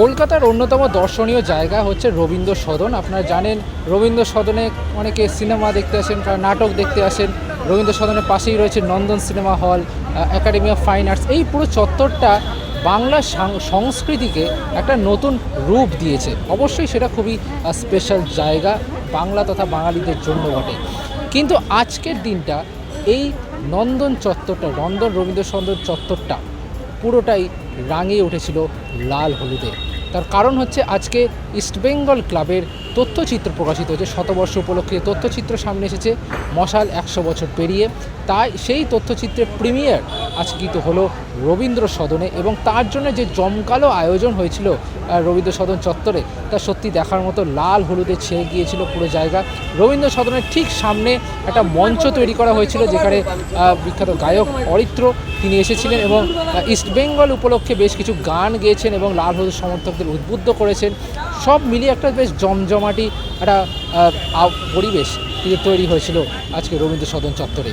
কলকাতার অন্যতম দর্শনীয় জায়গা হচ্ছে রবীন্দ্র সদন। আপনারা জানেন, রবীন্দ্র সদনে অনেকে সিনেমা দেখতে আসেন নাটক দেখতে আসেন। রবীন্দ্র সদনের পাশেই রয়েছে Nandan cinema hall academy of fine arts. এই পুরো চত্বরটা বাংলা সংস্কৃতিকে একটা নতুন রূপ দিয়েছে। অবশ্যই সেটা খুবই স্পেশাল জায়গা বাংলা তথা বাঙালিদের জন্য বটে। কিন্তু আজকের দিনটা, এই নন্দন চত্বরটা, নন্দন রবীন্দ্র সদন চত্বরটা পুরোটাই রাঙিয়ে উঠেছিল লাল হলুদে। তার কারণ হচ্ছে আজকে ইস্টবেঙ্গল ক্লাবের তথ্যচিত্র প্রকাশিত হয়েছে। শতবর্ষ উপলক্ষে তথ্যচিত্র সামনে এসেছে, মশাল একশো বছর পেরিয়ে, তাই সেই তথ্যচিত্রের প্রিমিয়ার কিন্তু হলো রবীন্দ্র সদনে এবং তার জন্য যে জমকালো আয়োজন হয়েছিল রবীন্দ্র সদন চত্বরে, তা সত্যি দেখার মতো লাল হলুদে ছেয়ে গিয়েছিল পুরো জায়গা। রবীন্দ্র সদনের ঠিক সামনে একটা মঞ্চ তৈরি করা হয়েছিল, যেখানে বিখ্যাত গায়ক অরিত্র তিনি এসেছিলেন এবং ইস্টবেঙ্গল উপলক্ষে বেশ কিছু গান গেয়েছেন এবং লাল হলুদ সমর্থকদের উদ্বুদ্ধ করেছেন। সব মিলিয়ে একটা বেশ জমজমাটি একটা পরিবেশ তৈরি হয়েছিল আজকে রবীন্দ্র সদন চত্বরে।